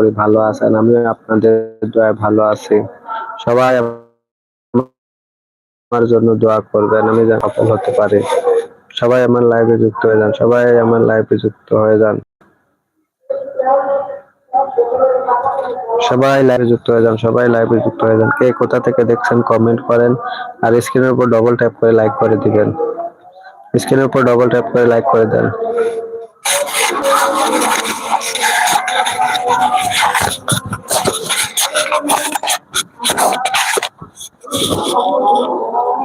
করি, ভালো আছেন? আমি আপনাদের দোয়ায় ভালো আছি। সবাই আমার জন্য দোয়া করবেন, আমি যেন সফল হতে পারি। সবাই আমার লাইভে যুক্ত হয়ে যান, সবাই আমার লাইভে যুক্ত হয়ে যান। সবাই লাইভে যুক্ত হয়ে যান, সবাই লাইভে যুক্ত হয়ে যান। কে কোথা থেকে দেখছেন কমেন্ট করেন। আর স্ক্রিনের উপর ডবল ট্যাপ করে লাইক করে দিবেন। স্ক্রিনের উপর ডবল ট্যাপ করে লাইক করে দেন।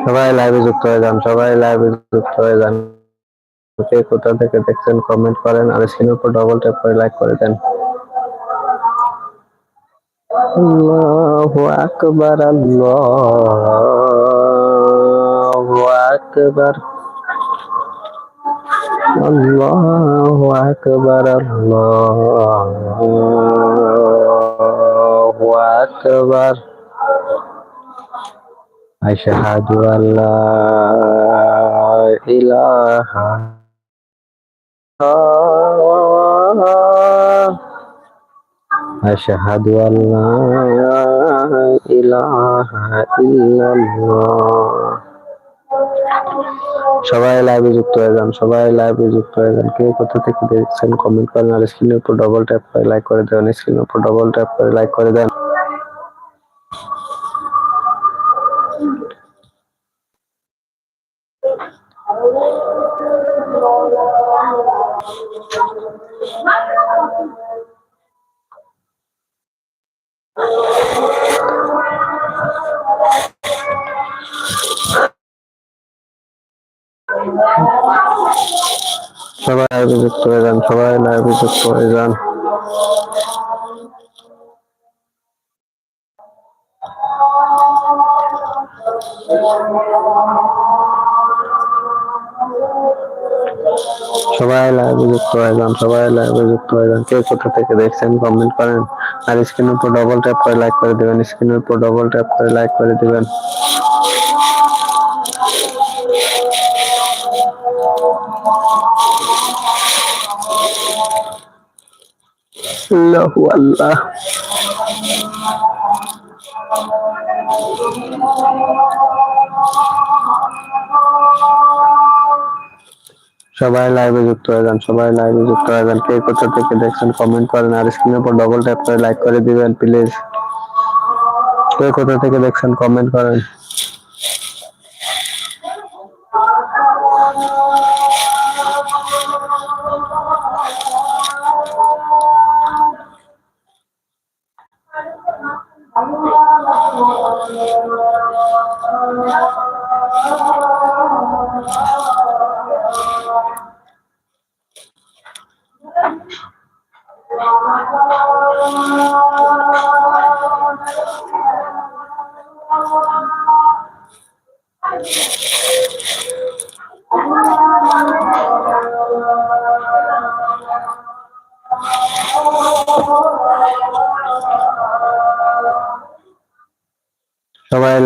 সবাই লাইভে যুক্ত হয়ে যান, সবাই লাইভে যুক্ত হয়ে যান। কে কোথা থেকে দেখছেন কমেন্ট করেন, আর স্ক্রিনের উপর ডবল ট্যাপ করে লাইক করে দেন। আল্লাহু আকবার আল্লাহু আকবার। الله أكبر الله أكبر. أشهد أن لا إله أشهد أن لا إله إلا الله. সবাই লাইভে যুক্ত হয়ে যান, সবাই লাইভে যুক্ত হয়ে যান। কে কোথা থেকে দেখছেন কমেন্ট করেন আর স্ক্রিনের উপর ডবল ট্যাপ করে লাইক করে দেন স্ক্রিনের উপর ডবল ট্যাপ করে লাইক করে দেন। সবাই যুক্ত হয়ে যান, সবাই লাইভে যুক্ত হয়ে যান। সবাই লাইভে যুক্ত হয়ে যান, সবাই লাইভে যুক্ত হয়ে যান। কে কোথা থেকে দেখছেন কমেন্ট করেন। আর স্ক্রিনের উপর ডবল ট্যাপ করে লাইক করে দিবেন স্ক্রিনের উপর ডবল ট্যাপ করে লাইক করে দিবেন। আল্লাহু আল্লাহ। সবাই লাইভে যুক্ত হয়ে যান, সবাই লাইভে যুক্ত হয়ে যান। কে কোথা থেকে দেখছেন কমেন্ট করেন আর স্ক্রিনের উপর ডবল ট্যাপ করে লাইক করে দিবেন প্লিজ কে কোথা থেকে দেখছেন কমেন্ট করেন। সবাই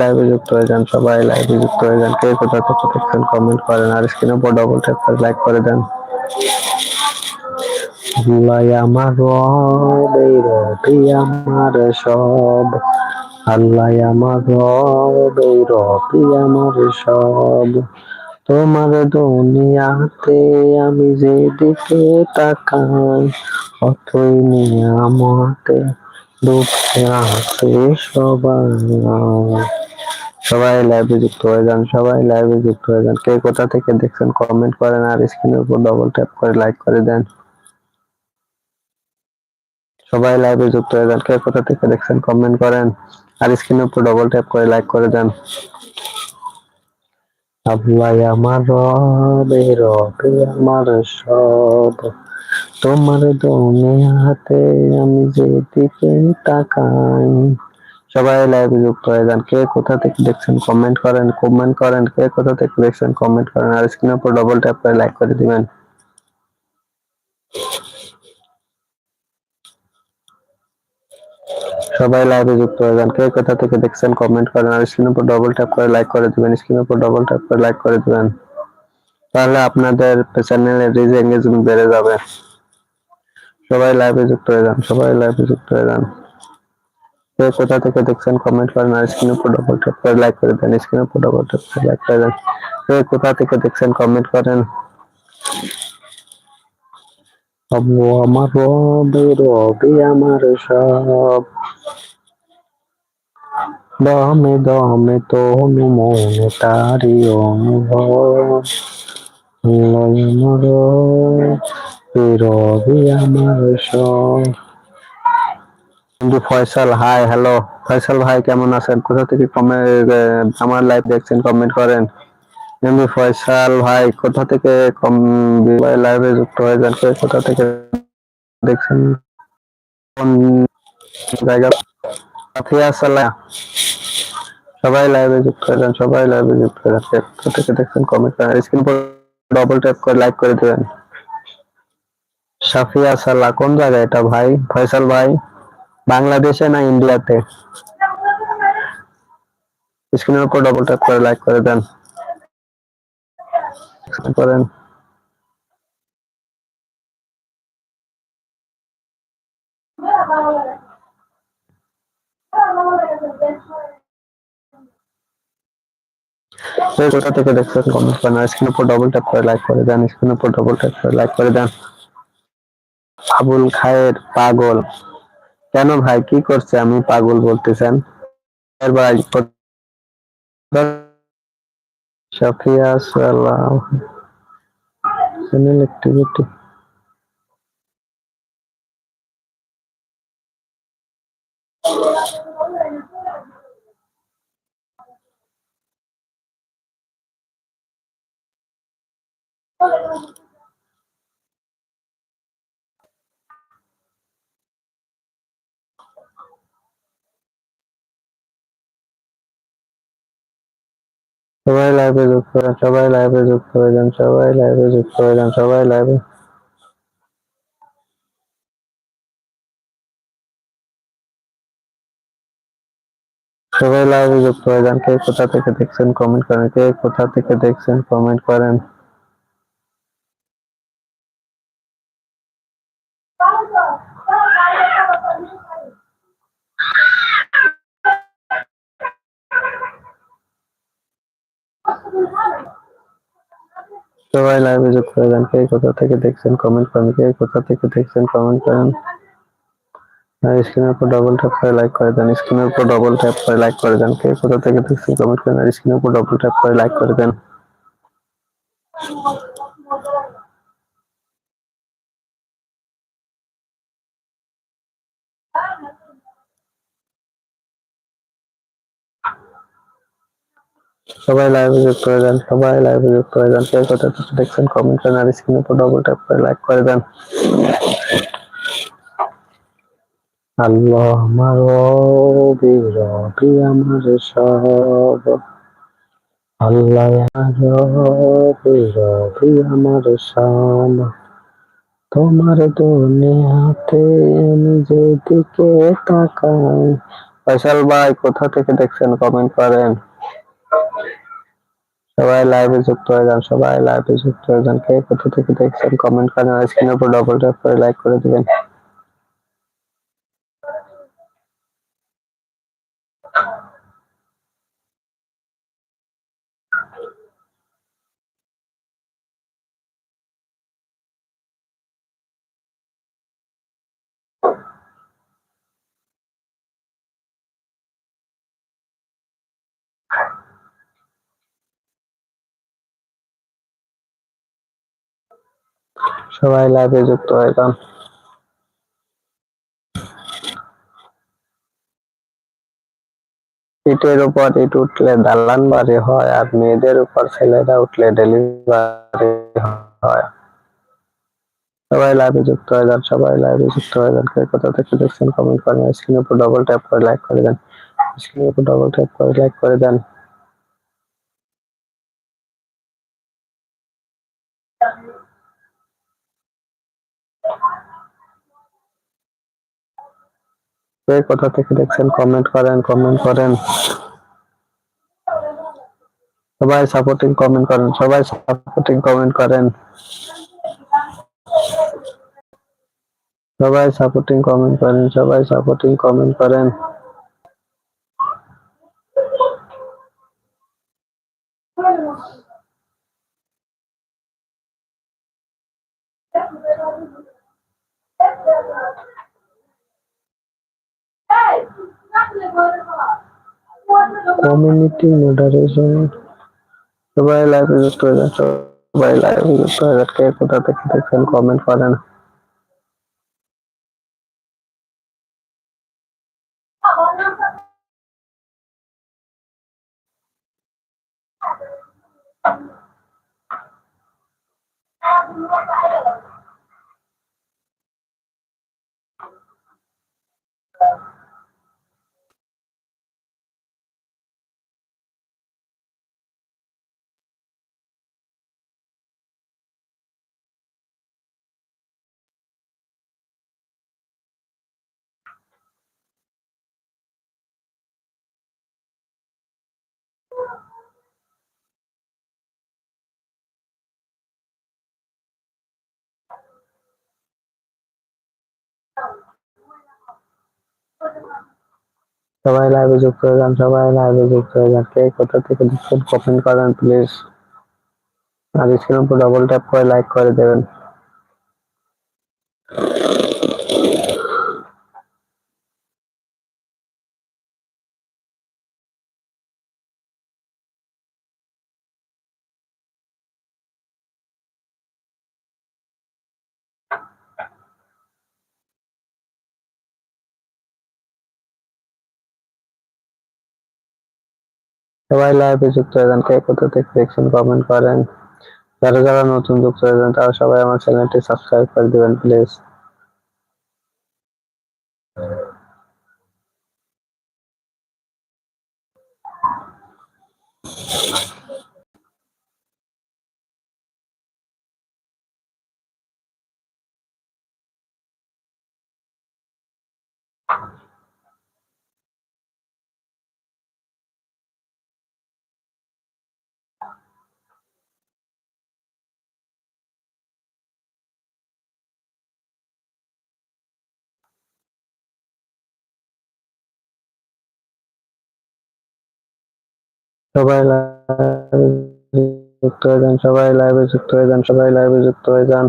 লাইভে যুক্ত হয়ে যান, সবাই লাইভে যুক্ত হয়ে যান। কে কোথা থেকে দেখছেন কমেন্ট করেন। আর স্ক্রিনের উপর ডবল ট্যাপ করে লাইক করে দেন। আল্লাহ আমার রব রবি আমার সব। আল্লাহ আমার রব, এই রবি আমার সব। তোমার দুনিয়াতে আমি যেদিকে তাকাই, অতই নিয়ামতে দুঃখে আছে সবাই। সবাই লাইভে যুক্ত হয়ে যান, সবাই লাইভে যুক্ত হয়ে যান। কে কোথা থেকে দেখছেন কমেন্ট করেন, আর স্ক্রিনের উপর ডবল ট্যাপ করে লাইক করে দেন। সবাই লাইভে যুক্ত হয়ে যান। কে কোথা থেকে দেখছেন কমেন্ট করেন। আর স্ক্রিনের উপর ডবল ট্যাপ করে লাইক করে দেন আল্লাহ আমার রবে রবে আমার সব। তোমার দুনিয়াতে আমি যেদিকে তাকাই। সবাই লাইভে যুক্ত হয়ে যান। কে কোথা থেকে দেখছেন কমেন্ট করেন কমেন্ট করেন। কে কোথা থেকে দেখছেন কমেন্ট করেন। আর স্ক্রিনের উপর ডবল ট্যাপ করে লাইক করে দিবেন। সবাই লাইভে যুক্ত হয়ে যান। কে কোথা থেকে দেখছেন কমেন্ট করেন। আর স্ক্রিনের উপর ডবল ট্যাপ করে লাইক করে দিবেন। স্ক্রিনের উপর ডবল ট্যাপ করে লাইক করে দিবেন। তাহলে আপনাদের চ্যানেলের রিচ এঙ্গেজমেন্ট বেড়ে যাবে। সবাই লাইভে যুক্ত হয়ে যান, সবাই লাইভে যুক্ত হয়ে যান। কে কোথা থেকে দেখছেন কমেন্ট করেন। আর স্ক্রিনের উপর ডবল ট্যাপ করে লাইক করে দেন। স্ক্রিনের উপর ডবল ট্যাপ করে লাইক করে দেন। কে কোথা থেকে দেখছেন কমেন্ট করেন। আমার রবে, রবি আমার সব। দমে দমে তনু মনে তারি অনুভব। রবি আমার বন্ধু ফয়সাল হাই হ্যালো ফয়সাল ভাই, কেমন আছেন? কোথা থেকে কমেন্ট আমার লাইভ দেখছেন কমেন্ট করেন? এমনি ফয়সাল ভাই, কোথা থেকে কম লাইভে যুক্ত হয়ে যান? কোথা থেকে দেখছেন? জায়গা? সবাই লাইভে যুক্ত সবাই লাইভে যুক্ত দেখছেন কমেন্ট করেন স্ক্রিন পর ডবল ট্যাপ করে লাইক করে সাফিয়া সাল্লাহ কোন জায়গায় এটা ভাই? ফয়সাল ভাই, বাংলাদেশে না ইন্ডিয়াতে? স্ক্রিনের উপর ডবল ট্যাপ করে লাইক করে দেন। করেন। কে কোথা থেকে দেখছেন কমেন্ট করেন। আর স্ক্রিনের উপর ডবল ট্যাপ করে লাইক করে দেন স্ক্রিনের উপর ডবল ট্যাপ করে লাইক করে দেন। আবুল খায়ের পাগল। কেন ভাই, কি করছে? আমি পাগল বলতেছেন। ভাই সাফিয়া সালাম। চ্যানেল অ্যাক্টিভিটি সবাই লাইভে যুক্ত হয়ে যান সবাই লাইভে যুক্ত হয়ে যান সবাই লাইভে যুক্ত হয়ে যান সবাই লাইভে সবাই লাইভে যুক্ত হয়ে যান কে কোথা থেকে দেখছেন কমেন্ট করেন, কে কোথা থেকে দেখছেন কমেন্ট করেন। সবাই লাইভে যোগ করে দেন, কে কোথা থেকে দেখছেন কমেন্ট করেন, কে কোথা থেকে দেখছেন কমেন্ট করেন। আর স্ক্রিনের উপর ডবল ট্যাপ করে লাইক করে দেন স্ক্রিনের উপর ডবল ট্যাপ করে লাইক করে দেন, কে কোথা থেকে দেখছেন কমেন্ট করেন, আর স্ক্রিনের উপর ডবল ট্যাপ করে লাইক করে দেন। সবাই লাইভে যুক্ত হয়ে যান, সবাই লাইভে যুক্ত হয়ে যান। কে কোথা থেকে দেখছেন কমেন্ট করেন আর স্ক্রিনের উপর ডবল ট্যাপ করে লাইক করে দেন। আল্লাহ আমার রবি আমার সব। আল্লাহ রবি আমার সব। তোমার দুনিয়াতে আমি যেদিকে তাকাই। ফয়সাল ভাই, কোথা থেকে দেখছেন? কমেন্ট করেন। সবাই লাইভে যুক্ত হয়ে যান, সবাই লাইভে যুক্ত হয়ে যান। কে কোথা থেকে দেখছেন? কমেন্ট করেন আর স্ক্রিনের উপর ডবল ট্যাপ করে লাইক করে দিবেন। সবাই লাইভে যুক্ত হয়ে যান। ইটের উপর ইট উঠলে দালান বাড়ি হয় আর মেয়েদের উপর ছেলেরা উঠলে ডেলিভারি হয়। সবাই লাইভে যুক্ত হয়ে যান, সবাই লাইভে যুক্ত হয়ে যান। কে কোথা থেকে দেখছেন কমেন্ট করেন স্ক্রিনের উপর ডবল ট্যাপ করে লাইক করে দেন। স্ক্রিনের উপর ডবল ট্যাপ করে লাইক করে দেন। কে কোথা থেকে দেখছেন? কমেন্ট করেন কমেন্ট করেন। সবাই সাপোর্টিং কমেন্ট করেন, সবাই সাপোর্টিং কমেন্ট করেন। সবাই সাপোর্টিং কমেন্ট করেন, সবাই সাপোর্টিং কমেন্ট করেন। কমিউনিটি মডারেশন সবাই লাইভে যুক্ত হয়ে যান, সবাই লাইভে যুক্ত হয়ে যান, কে কোথা থেকে দেখছেন কমেন্ট করেন। সবাই লাইভে যুক্ত হয়ে যান, সবাই লাইভে যুক্ত হয়ে যান। কে কোথা থেকে দেখছেন কমেন্ট করেন প্লিজ আর স্ক্রিন উপর ডবল ট্যাপ করে লাইক করে দেবেন। সবাই লাইভে যুক্ত হয়েছেন কে কোথা থেকে দেখছেন কমেন্ট করেন। যারা যারা নতুন যুক্ত হয়ে যান, তারা সবাই আমার চ্যানেলটি সাবস্ক্রাইব করে দিবেন প্লিজ সবাই লাইভে যুক্ত হয়ে যান, সবাই লাইভে যুক্ত হয়ে যান, সবাই লাইভে যুক্ত হয়ে যান।